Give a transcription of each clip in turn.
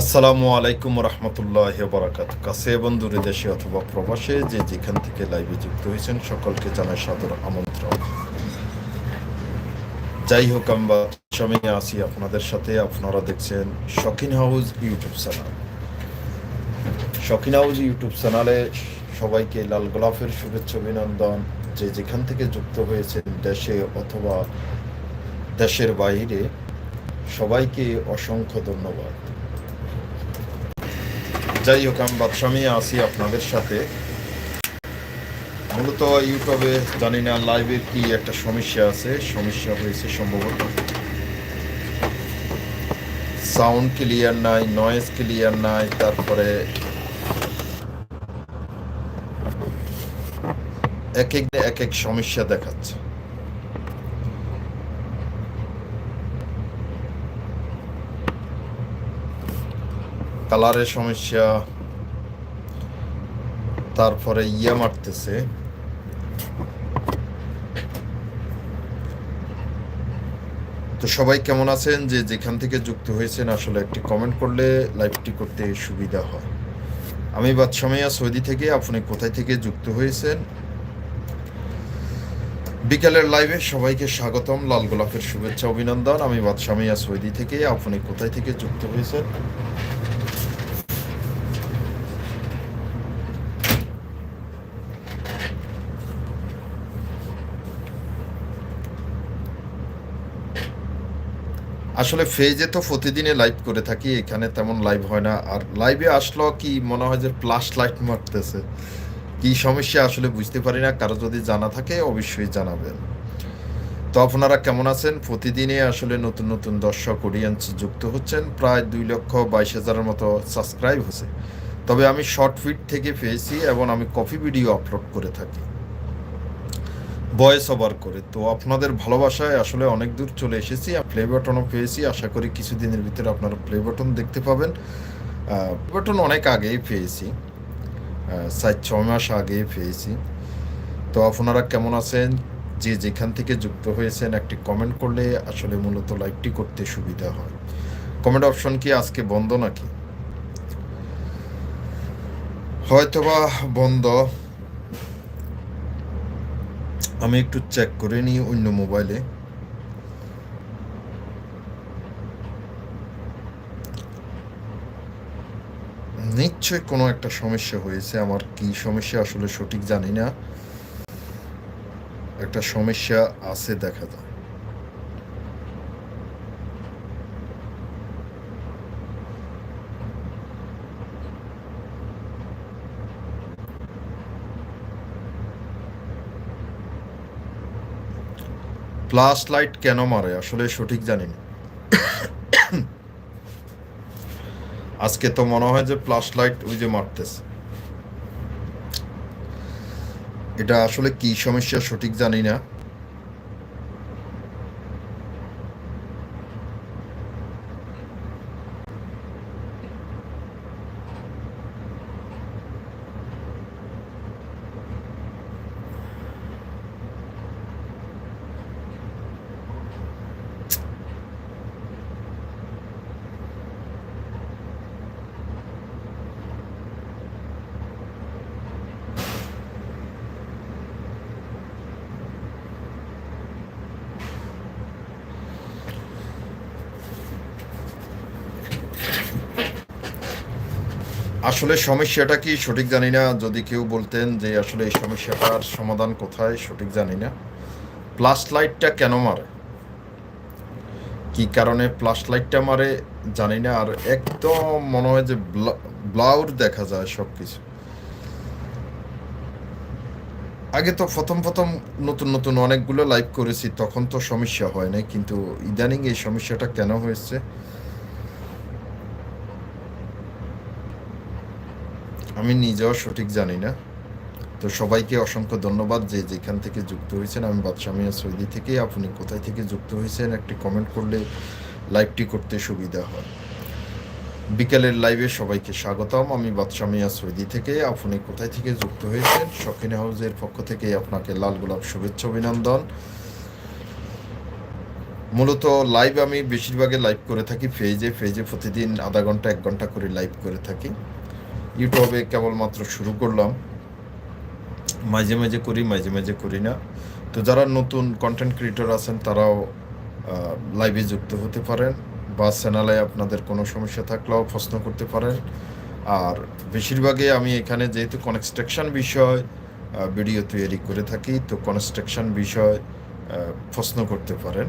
আসসালামু আলাইকুম রহমতুল্লাহ বরাকাত কাছে দূরে দেশে অথবা প্রবাসে যে যেখান থেকে লাইভে যুক্ত হয়েছেন, সকলকে জানাই সাদর আমন্ত্রণ। যাই হোক, আমরা সময় আসি আপনাদের সাথে। আপনারা দেখছেন শকিন হাউস ইউটিউব চ্যানেল। শকিন হাউস ইউটিউব চ্যানেলে সবাইকে লাল গোলাপের শুভেচ্ছা, অভিনন্দন। যে যেখান থেকে যুক্ত হয়েছেন, দেশে অথবা দেশের বাইরে, সবাইকে অসংখ্য ধন্যবাদ। যাই হোক, আমি বাদশামী আসি আপনাদের সাথে। মূলত ইউটিউবে জানি না লাইভের কি একটা সমস্যা আছে। সমস্যা হয়েছে সম্ভবত। সাউন্ড ক্লিয়ার নাই নয়েজ ক্লিয়ার নাই, তারপরে এক এক এক এক সমস্যা দেখাচ্ছে। কালারের সমস্যা। তারপরে ইয়া মারতেছে। তো সবাই কেমন আছেন? যে যেখান থেকে যুক্ত হয়েছেন, আসলে একটি কমেন্ট করলে লাইভটি করতে সুবিধা হয়। আমি বাদশামিয়া, সৌদি থেকে। আপনি কোথায় থেকে যুক্ত হয়েছেন? বিকেলের লাইভে সবাইকে স্বাগতম। লাল গোলাপের শুভেচ্ছা, অভিনন্দন। আমি বাদশামিয়া, সৌদি থেকে। আপনি কোথায় থেকে যুক্ত হয়েছেন? আসলে ফেজে তো প্রতিদিনে লাইভ করে থাকি, এখানে তেমন লাইভ হয় না। আর লাইভে আসলো কি মনে হয় যে প্লাস লাইট মারতেছে। কি সমস্যা আসলে বুঝতে পারি না, কারও যদি জানা থাকে অবশ্যই জানাবেন। তো আপনারা কেমন আছেন? প্রতিদিনে আসলে নতুন নতুন দর্শক অডিয়েন্স যুক্ত হচ্ছেন। প্রায় দুই লক্ষ বাইশ হাজারের মতো সাবস্ক্রাইব হয়েছে তবে আমি শর্ট ফিট থেকে পেয়েছি এবং আমি কপি ভিডিও আপলোড করে থাকি। ভয়েস ওভার করে। তো আপনাদের ভালোবাসায় আসলে অনেক দূর চলে এসেছি, আর প্লে বাটনও পেয়েছি। আশা করি কিছুদিনের ভিতরে আপনারা প্লে বাটন দেখতে পাবেন। প্লে বাটন অনেক আগেই পেয়েছি। সাত ছ মাস আগেই পেয়েছি। তো আপনারা কেমন আছেন? যে যেখান থেকে যুক্ত হয়েছেন, একটি কমেন্ট করলে আসলে মূলত লাইভটি করতে সুবিধা হয়। কমেন্ট অপশন কি আজকে বন্ধ নাকি? হয়তোবা বন্ধ। আমি একটু চেক করে নিই অন্য মোবাইলে নিশ্চয় কোনো একটা সমস্যা হয়েছে। আমার কি সমস্যা আসলে সঠিক জানি না। একটা সমস্যা আছে দেখা যায় প্লাস লাইট কেন মারে? আসলে সঠিক জানি না। আজকে তো মনে হয় যে ফ্লাশ লাইট ওই যে মারতেছে। এটা আসলে কি সমস্যা সঠিক জানি না। আসলে সমস্যাটা কি সঠিক জানি না। যদি কেউ বলতেন যে আসলে এই সমস্যাটার সমাধান কোথায়, সঠিক জানি না। প্লাস লাইটটা কেন মারে? কি কারণে প্লাস লাইটটা মারে জানি না। আর একদম মনে হয় যে ব্লাউর দেখা যায় সব কিছু আগে তো প্রথম প্রথম নতুন নতুন অনেকগুলো লাইভ করেছি, তখন তো সমস্যা হয় নাই। কিন্তু ইদানিং এই সমস্যাটা কেন হয়েছে? আমি নিজেও সঠিক জানি না। তো সবাইকে অসংখ্য ধন্যবাদ যে যেখান থেকে যুক্ত হয়েছেন। আমি বাদশামিয়া সৌদি থেকে আপনি কোথায় থেকে যুক্ত হয়েছেন একটি কমেন্ট করলে লাইভটি করতে সুবিধা হয়। বিকেলের লাইভে সবাইকে স্বাগতম। আমি বাদশামিয়া সৌদি থেকে। আপনি কোথায় থেকে যুক্ত হয়েছেন? শখিন হাউসের পক্ষ থেকে আপনাকে লাল গোলাপ শুভেচ্ছা, অভিনন্দন। মূলত লাইভ আমি বেশিরভাগে লাইভ করে থাকি। ফেজে ফেজে প্রতিদিন আধা ঘণ্টা, এক ঘণ্টা করে লাইভ করে থাকি। ইউটিউবে কেবলমাত্র শুরু করলাম। মাঝে মাঝে করি, মাঝে মাঝে করি না। তো যারা নতুন কন্টেন্ট ক্রিয়েটর আছেন, তারাও লাইভে যুক্ত হতে পারেন বা চ্যানেলে আপনাদের কোনো সমস্যা থাকলেও প্রশ্ন করতে পারেন। আর বেশিরভাগই আমি এখানে যেহেতু কনস্ট্রাকশন বিষয় ভিডিও তৈরি করে থাকি, তো কনস্ট্রাকশন বিষয় প্রশ্ন করতে পারেন।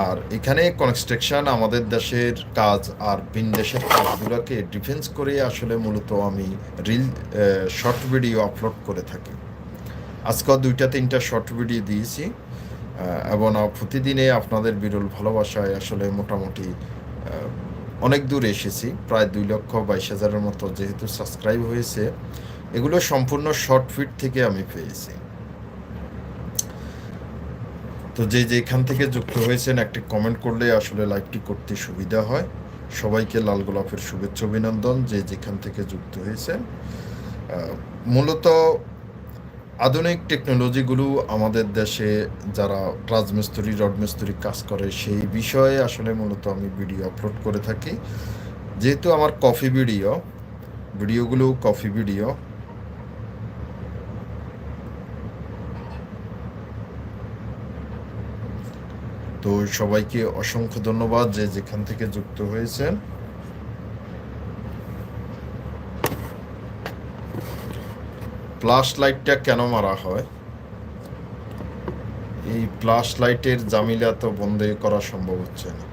আর এখানে কনস্ট্রাকশন আমাদের দেশের কাজ আর ভিন দেশের কাজগুলোকে ডিফেন্স করে আসলে মূলত আমি রিল শর্ট ভিডিও আপলোড করে থাকি। আজকেও দুইটা তিনটা শর্ট ভিডিও দিয়েছি এবং প্রতিদিনে আপনাদের বিরল ভালোবাসায় আসলে মোটামুটি অনেক দূর এসেছি, প্রায় দুই লক্ষ বাইশ হাজারের মতো যেহেতু সাবস্ক্রাইব হয়েছে, এগুলো সম্পূর্ণ শর্ট ফিট থেকে আমি পেয়েছি। তো যে যেখান থেকে যুক্ত হয়েছেন, একটি কমেন্ট করলে আসলে লাইভটি করতে সুবিধা হয়। সবাইকে লাল গোলাপের শুভেচ্ছা, অভিনন্দন, যে যেখান থেকে যুক্ত হয়েছেন। মূলত আধুনিক টেকনোলজিগুলো আমাদের দেশে যারা রাজমিস্ত্রি রডমিস্ত্রি কাজ করে, সেই বিষয়ে আসলে মূলত আমি ভিডিও আপলোড করে থাকি। যেহেতু আমার কফি ভিডিও ভিডিওগুলো কফি ভিডিও তো সবাইকে অসংখ্য ধন্যবাদ যে যেখান থেকে যুক্ত হয়েছেন। ফ্লাশ লাইটটা কেন মারা হয়? এই প্লাস লাইটের জামিলা তো বন্ধ করা সম্ভব হচ্ছে না।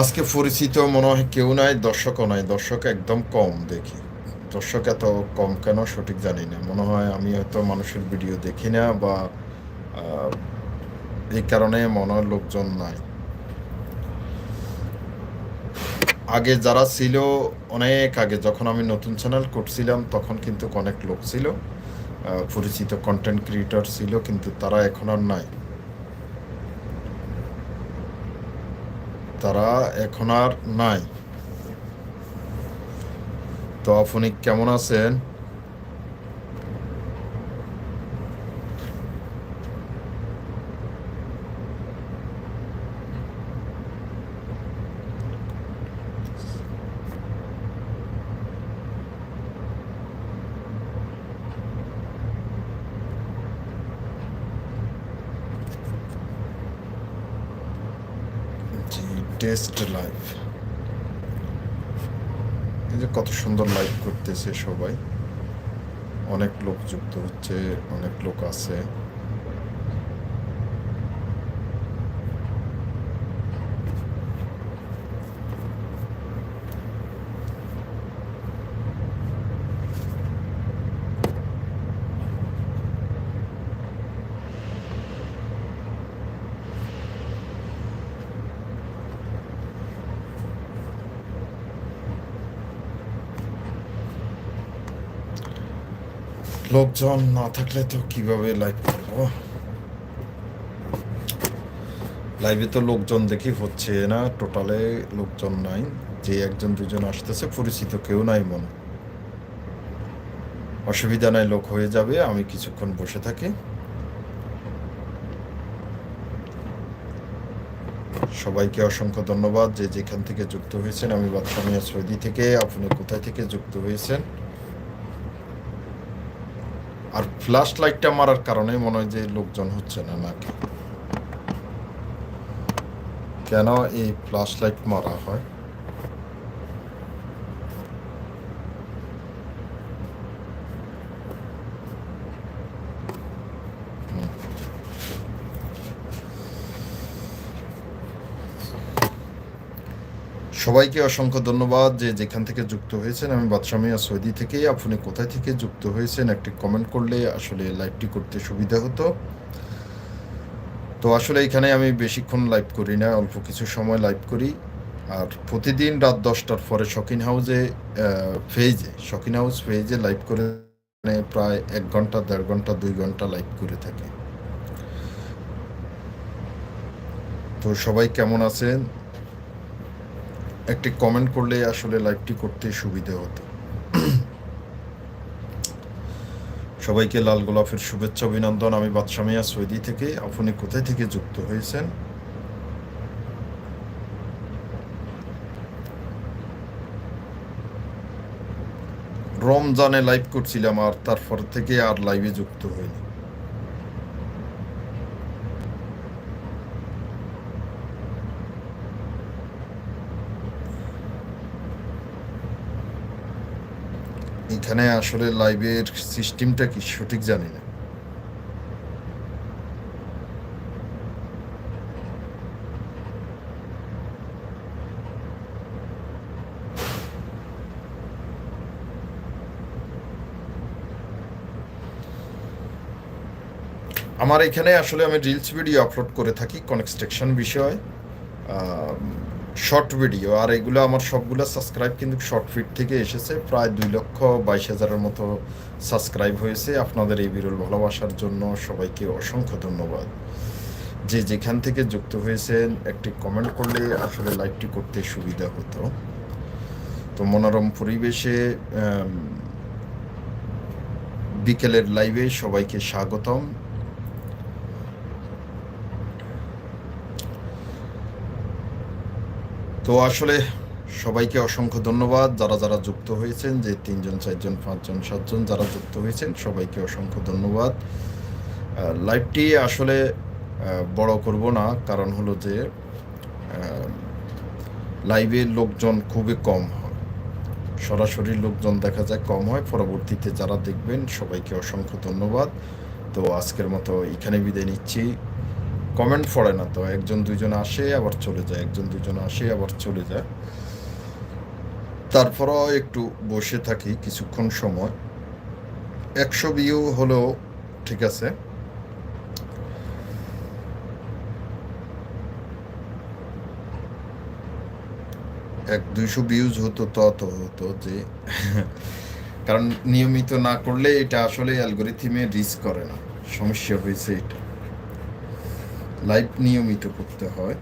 আজকে পরিচিত মনে হয় কেউ নাই, দর্শকও নাই। দর্শক একদম কম দেখি। দর্শক এত কম কেন সঠিক জানি না। মনে হয় আমি হয়তো মানুষের ভিডিও দেখি না বা এই কারণে মনে হয় লোকজন নাই। আগে যারা ছিল, অনেক আগে যখন আমি নতুন চ্যানেল করছিলাম, তখন কিন্তু অনেক লোক ছিল। পরিচিত কন্টেন্ট ক্রিয়েটর ছিল, কিন্তু তারা এখন আর নাই। তারা এখন আর নাই। তো আপনি কেমন আছেন? টেস্ট লাইফ এই যে কত সুন্দর লাইভ করতেছে সবাই। অনেক লোক যুক্ত হচ্ছে, অনেক লোক আছে। লোকজন না থাকলে তো কীভাবে লাইভ করব? লাইভে তো লোকজন দেখি হচ্ছে না টোটালে লোকজন নাই। যে একজন, দুজন আসতেছে, পরিচিত কেউ নাই মনে। অসুবিধা নাই, লোক হয়ে যাবে, আমি কিছুক্ষণ বসে থাকি। সবাইকে অসংখ্য ধন্যবাদ যে যেখান থেকে যুক্ত হয়েছেন। আমি বাদশামিয়া সৌদি থেকে। আপনি কোথায় থেকে যুক্ত হয়েছেন? আর ফ্ল্যাশ লাইটটা মারার কারণে মনে হয় যে লোকজন হচ্ছে না নাকি? কেন এই ফ্ল্যাশ লাইট মারা হয়? সবাইকে অসংখ্য ধন্যবাদ যে যেখান থেকে যুক্ত হয়েছেন। আমি বাদশাহ মিয়া সৌদি থেকেই আপনি কোথায় থেকে যুক্ত হয়েছেন একটি কমেন্ট করলে আসলে লাইভটি করতে সুবিধা হতো। তো আসলে এখানে আমি বেশিক্ষণ লাইভ করি না, অল্প কিছু সময় লাইভ করি। আর প্রতিদিন রাত দশটার পরে শকিন হাউসে ফেজে শকিন হাউস ফেজে লাইভ করে প্রায় এক ঘণ্টা, দেড় ঘণ্টা, দুই ঘণ্টা লাইভ করে থাকি। তো সবাই কেমন আছেন? একটি কমেন্ট করলে আসলে লাইভটি করতে সুবিধে হতো। সবাইকে লাল গোলাপের শুভেচ্ছা, অভিনন্দন। আমি বাদশামিয়া সৌদি থেকে। আপনি কোথায় থেকে যুক্ত হয়েছেন? রমজানে লাইভ করছিলাম আর তারপর থেকে আর লাইভে যুক্ত হইনি। এখানে আসলে লাইভের সিস্টেমটা কি সঠিক জানি না। আমার এখানে আসলে আমি রিলস ভিডিও আপলোড করে থাকি কনস্ট্রাকশন বিষয়। শর্ট ভিডিও আর এগুলো আমার সবগুলো সাবস্ক্রাইব কিন্তু শর্ট ফিট থেকে এসেছে, প্রায় দুই লক্ষ বাইশ হাজারের মতো সাবস্ক্রাইব হয়েছে। আপনাদের এই বিরল ভালোবাসার জন্য সবাইকে অসংখ্য ধন্যবাদ। যে যেখান থেকে যুক্ত হয়েছেন, একটি কমেন্ট করলে আসলে লাইভটি করতে সুবিধা হতো। তো মনোরম পরিবেশে বিকেলের লাইভে সবাইকে স্বাগতম। তো আসলে সবাইকে অসংখ্য ধন্যবাদ। যারা যারা যুক্ত হয়েছেন, যে তিনজন, চারজন, পাঁচজন, সাতজন যারা যুক্ত হয়েছেন, সবাইকে অসংখ্য ধন্যবাদ। লাইভটি আসলে বড় করব না। কারণ হলো যে লাইভে লোকজন খুবই কম হয়। সরাসরি লোকজন দেখা যায় কম হয়। পরবর্তীতে যারা দেখবেন, সবাইকে অসংখ্য ধন্যবাদ। তো আজকের মতো এখানে বিদায় নিচ্ছি। কমেন্ট পড়ে না তো, একজন দুইজন আসে, আবার চলে যায়, একজন দুইজন আসে, আবার চলে যায়। তারপরও একটু বসে থাকি কিছুক্ষণ সময়। একশো ভিউ হলেও ঠিক আছে। এক দুইশো ভিউজ হতো তত হতো যে, কারণ নিয়মিত না করলে এটা আসলে অ্যালগোরিথিমে রিচ করে না। সমস্যা হয়েছে এটা। লাইভ নিয়মিত করতে হয়।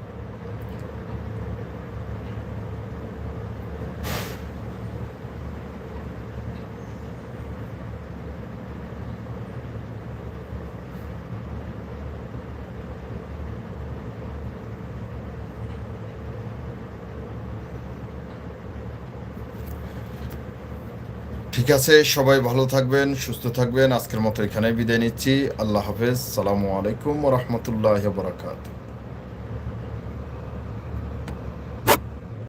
ঠিক আছে, সবাই ভালো থাকবেন, সুস্থ থাকবেন। আজকের মতো এখানে বিদায় নিচ্ছি। আল্লাহ হাফেজ। সালামু আলাইকুম রহমতুল্লাহ বারাকাতুহ।